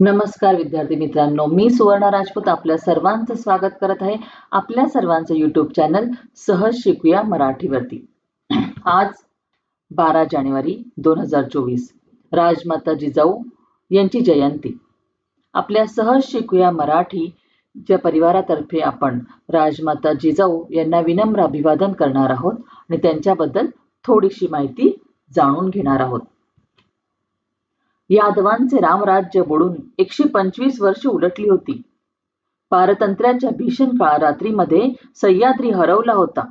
नमस्कार विद्यार्थी मित्रांनो मी सुवर्ण राजपूत आपल्या सर्वांचं स्वागत करत आहे आपल्या सर्वांचं युट्यूब चॅनल सहज शिकूया मराठीवरती. आज बारा जानेवारी दोन हजार चोवीस राजमाता जिजाऊ यांची जयंती. आपल्या सहज शिकूया मराठी च्या परिवारातर्फे आपण राजमाता जिजाऊ यांना विनम्र अभिवादन करणार आहोत आणि त्यांच्याबद्दल थोडीशी माहिती जाणून घेणार आहोत. यादवांचे रामराज्य बुडून एकशे पंचवीस वर्ष उलटली होती. पारतंत्र्याच्या भीषण काळरात्रीमध्ये सह्याद्री हरवला होता.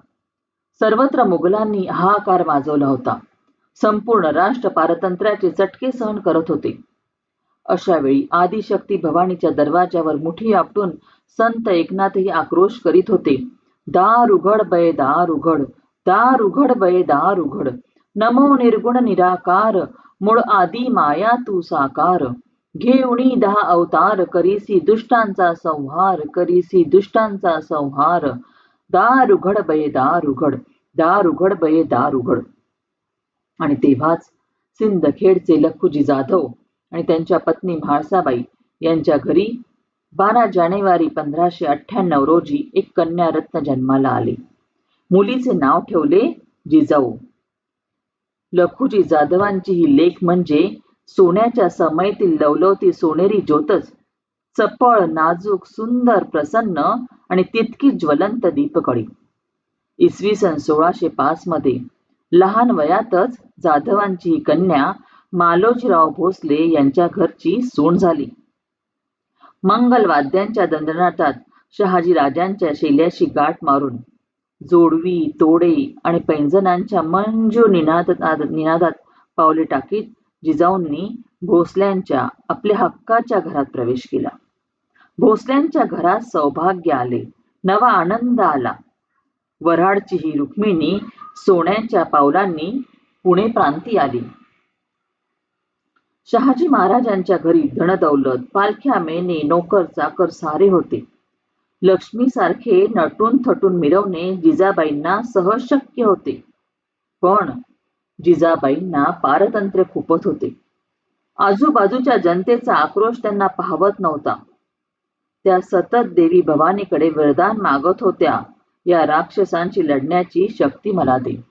सर्वत्र मुघलांनी हाहाकार माजवला होता. संपूर्ण राष्ट्र पारतंत्र्याचे चटके सहन करत होते. अशा वेळी आदिशक्ती भवानीच्या दरवाजावर मुठी आपटून संत एकनाथही आक्रोश करीत होते. दार उघड बय दार उघड दार उघड बय दार उघड नमो निर्गुण निराकार मूळ आदी माया तू साकार. घेऊणी दहा अवतार करीसी दुष्टांचा संहार करीसी दुष्टांचा संहार. दार उघड बये दार उघड दार उघड बये दार उघड. आणि तेव्हाच सिंदखेडचे लखुजी जाधव आणि त्यांच्या पत्नी म्हाळसाबाई यांच्या घरी बारा जानेवारी पंधराशे अठ्ठ्याण्णव रोजी एक कन्या रत्न जन्माला आले. मुलीचे नाव ठेवले जिजाऊ. लखुजी जाधवांची ही लेख म्हणजे सोन्याच्या समयतील लवलवती सोनेरी ज्योतच चपळ नाजूक सुंदर प्रसन्न आणि तितकी ज्वलंत दीपकळी. इसवी सन सोळाशे पाच मध्ये लहान वयातच जाधवांची ही कन्या मालोजीराव भोसले यांच्या घरची सून झाली. मंगल वाद्यांच्या दंदनाटात शहाजी राजांच्या शेल्याशी गाठ मारून जोडवी तोडे आणि पैंजणांच्या मंजू निनाद निनादात पावले टाकीत जिजाऊंनी भोसल्यांच्या आपल्या हक्काच्या घरात प्रवेश केला. भोसल्यांच्या घरात सौभाग्य आले. नवा आनंद आला. वऱ्हाडची ही रुक्मिणी सोन्याच्या पावलांनी पुणे प्रांती आली. शहाजी महाराजांच्या घरी धनदौलत पालख्या मेने नोकर चाकर सारे होते. लक्ष्मीसारखे नटून थटून मिरवणे जिजाबाईंना सहज शक्य होते. पण जिजाबाईंना पारतंत्र्य खुपत होते. आजूबाजूच्या जनतेचा आक्रोश त्यांना पाहवत नव्हता. त्या सतत देवी भवानीकडे वरदान मागत होत्या या राक्षसांची लढण्याची शक्ती मला दे.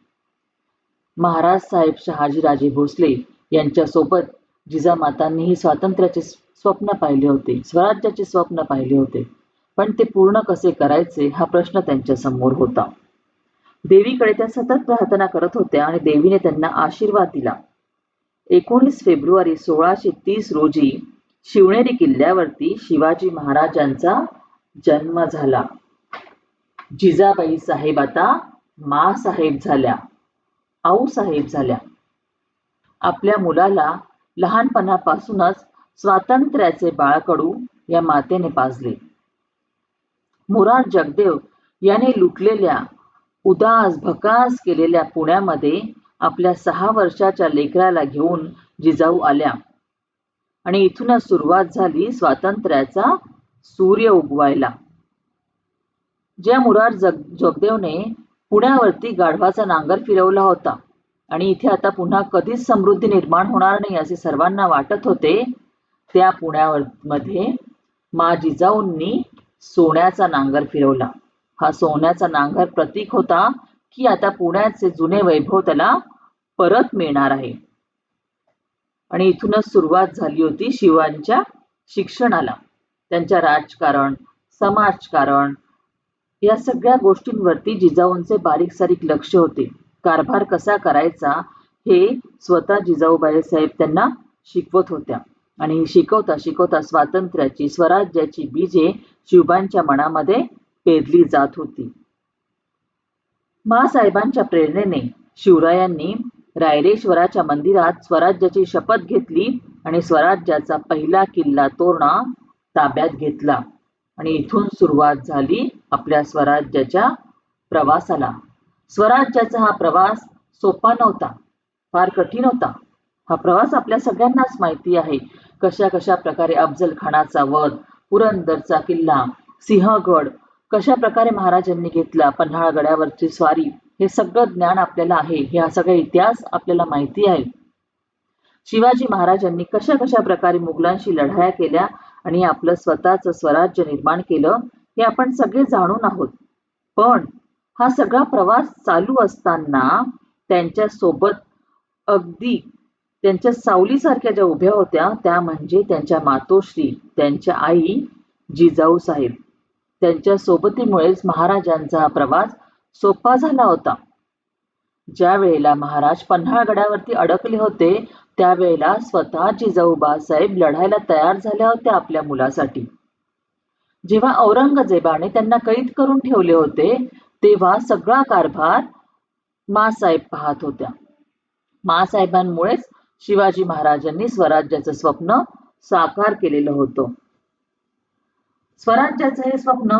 महाराज साहेब शहाजीराजे भोसले यांच्यासोबत जिजामातांनीही स्वातंत्र्याचे स्वप्न पाहिले होते स्वराज्याचे स्वप्न पाहिले होते. पण ते पूर्ण कसे करायचे हा प्रश्न त्यांच्यासमोर होता. देवीकडे त्या सतत प्रार्थना करत होत्या आणि देवीने त्यांना आशीर्वाद दिला. एकोणीस फेब्रुवारी सोळाशे तीस रोजी शिवनेरी किल्ल्यावरती शिवाजी महाराजांचा जन्म झाला. जिजाबाई साहेब आता मा साहेब झाल्या आऊ साहेब झाल्या. आपल्या मुलाला लहानपणापासूनच स्वातंत्र्याचे बाळकडू या मातेने पाजले. मुरार जगदेव याने लुटलेल्या उदास भकास केलेल्या पुण्यामध्ये आपल्या सहा वर्षाच्या लेकराला घेऊन जिजाऊ आल्या. आणि इथूनच सुरुवात झाली स्वातंत्र्याचा सूर्य उगवायला. ज्या मुरार जग जगदेवने पुण्यावरती गाढवाचा नांगर फिरवला होता आणि इथे आता पुन्हा कधीच समृद्धी निर्माण होणार नाही असे सर्वांना वाटत होते त्या पुण्यावर मध्ये मा जिजाऊंनी सोन्याचा नांगर फिरवला. हा सोन्याचा नांगर प्रतीक होता की आता पुण्याचे जुने वैभव त्याला परत मिळणार आहे. आणि इथूनच सुरुवात झाली होती शिवांच्या शिक्षणाला. त्यांच्या राजकारण समाजकारण या सगळ्या गोष्टींवरती जिजाऊंचे बारीक सारीक लक्ष होते. कारभार कसा करायचा हे स्वतः जिजाऊबाई साहेब त्यांना शिकवत होत्या. आणि शिकवता शिकवता स्वातंत्र्याची स्वराज्याची बीजे शिवबांच्या मनामध्ये पेरली जात होती. मासाहेबांच्या प्रेरणेने शिवरायांनी रायरेश्वराच्या मंदिरात स्वराज्याची शपथ घेतली आणि स्वराज्याचा पहिला किल्ला तोरणा ताब्यात घेतला. आणि इथून सुरुवात झाली आपल्या स्वराज्याच्या प्रवासाला. स्वराज्याचा हा प्रवास सोपा नव्हता फार कठीण होता. हा प्रवास आपल्या सगळ्यांनाच माहिती आहे. कशा कशा प्रकारे अफजल खानाचा वध पुरंदरचा किल्ला सिंहगड कशा प्रकारे महाराजांनी घेतला पन्हाळगडावरची स्वारी हे सगळं ज्ञान आपल्याला आहे ह्या सगळा इतिहास आपल्याला माहिती आहे. शिवाजी महाराजांनी कशा कशा प्रकारे मुघलांशी लढाया केल्या आणि आपलं स्वतःचं स्वराज्य निर्माण केलं हे आपण सगळे जाणून आहोत. पण हा सगळा प्रवास चालू असताना त्यांच्यासोबत अगदी त्यांच्या सावलीसारख्या ज्या उभ्या होत्या त्या म्हणजे त्यांच्या मातोश्री त्यांच्या आई जिजाऊ साहेब. त्यांच्या सोबतीमुळेच महाराजांचा हा प्रवास सोपा झाला होता. ज्या वेळेला महाराज पन्हाळगडावरती अडकले होते त्यावेळेला स्वतः जिजाऊ बाळासाहेब लढायला तयार झाल्या होत्या आपल्या मुलासाठी. जेव्हा औरंगजेबाने त्यांना कैद करून ठेवले होते तेव्हा सगळा कारभार मासाहेब पाहत होत्या. मासाहेबांमुळेच शिवाजी महाराजांनी स्वराज्याचं स्वप्न साकार केलेलं होतं. स्वराज्याचं हे स्वप्न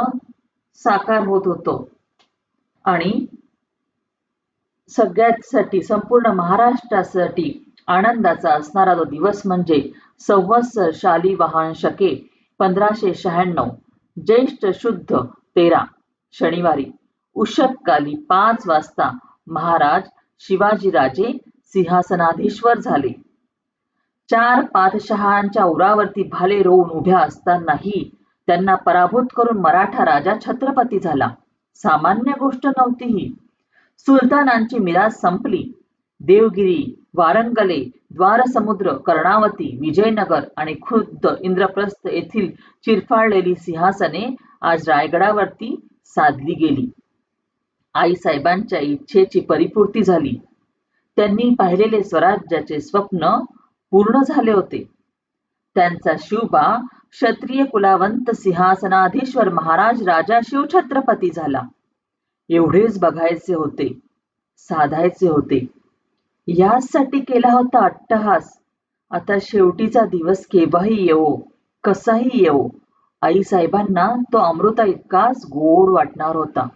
साकार होत होतं. आणि सगळ्यासाठी संपूर्ण महाराष्ट्रासाठी आनंदाचा असणारा तो दिवस म्हणजे संवत्सर शालिवाहन शके पंधराशे शहाण्णव ज्येष्ठ शुद्ध तेरा शनिवारी उषटकाली पाच वाजता महाराज शिवाजीराजे सिंहासनाधीश्वर झाले. चार पादशहांच्या उरावरती भाले रोवून उभ्या असतानाही त्यांना पराभूत करून मराठा राजा छत्रपती झाला. सामान्य गोष्ट नव्हती ही सुलतानांची मिराज संपली. देवगिरी वारंगले द्वारसमुद्र कर्णावती विजयनगर आणि खुद्द इंद्रप्रस्थ येथील चिरफाळलेली सिंहासने आज रायगडावरती साधली गेली. आईसाहेबांच्या इच्छेची परिपूर्ती झाली. त्यांनी पाहिलेले स्वराज्याचे स्वप्न पूर्ण झाले होते. त्यांचा शिवबा क्षत्रिय कुलावंत सिंहासनाधीश्वर महाराज राजा शिवछत्रपती झाला. एवढेच बघायचे होते साधायचे होते. यासाठी केला होता अट्टहास. आता शेवटीचा दिवस केव्हाही येवो कसाही येवो आईसाहेबांना तो अमृता इतकाच गोड वाटणार होता.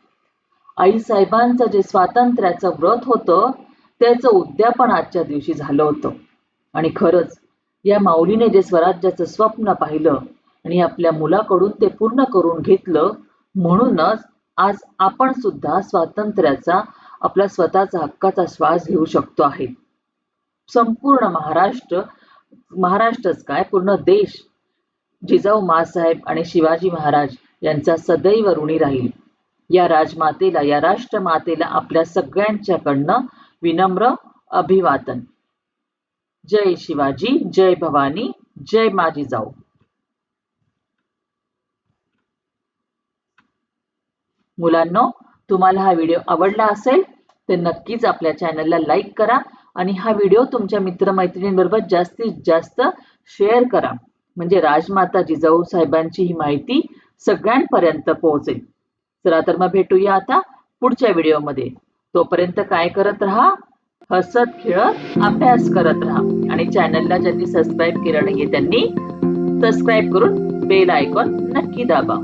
आईसाहेबांचं जे स्वातंत्र्याचं व्रत होतं त्याचं उद्यापन आजच्या दिवशी झालं होतं. आणि खरंच या माऊलीने जे स्वराज्याचं स्वप्न पाहिलं आणि आपल्या मुलाकडून ते पूर्ण करून घेतलं म्हणूनच आज आपण सुद्धा स्वातंत्र्याचा आपला स्वतःचा हक्काचा श्वास घेऊ शकतो आहे. संपूर्ण महाराष्ट्र महाराष्ट्रच काय? पूर्ण देश. जिजाऊ मासाहेब आणि शिवाजी महाराज यांचा सदैव ऋणी राहील. या राजमातेला या राष्ट्रमातेला आपल्या सगळ्यांच्याकडनं विनम्र अभिवादन. जय शिवाजी जय भवानी जय मा जिजाऊ मुलांनो तुम्हाला हा व्हिडिओ आवडला असेल तर नक्कीच आपल्या चॅनलला लाईक करा आणि हा व्हिडिओ तुमच्या मित्रमैत्रिणींबरोबर जास्तीत जास्त शेअर करा. म्हणजे राजमाता जिजाऊ साहेबांची ही माहिती सगळ्यांपर्यंत पोहोचेल. चला तर मग भेटूया आता पुढच्या व्हिडिओमध्ये. तोपर्यंत काय करत राहा? हसत खेळत अभ्यास करत राहा. आणि चॅनलला ज्यांनी सबस्क्राईब केलं नाहीये त्यांनी सबस्क्राईब करून बेल आयकॉन नक्की दाबा.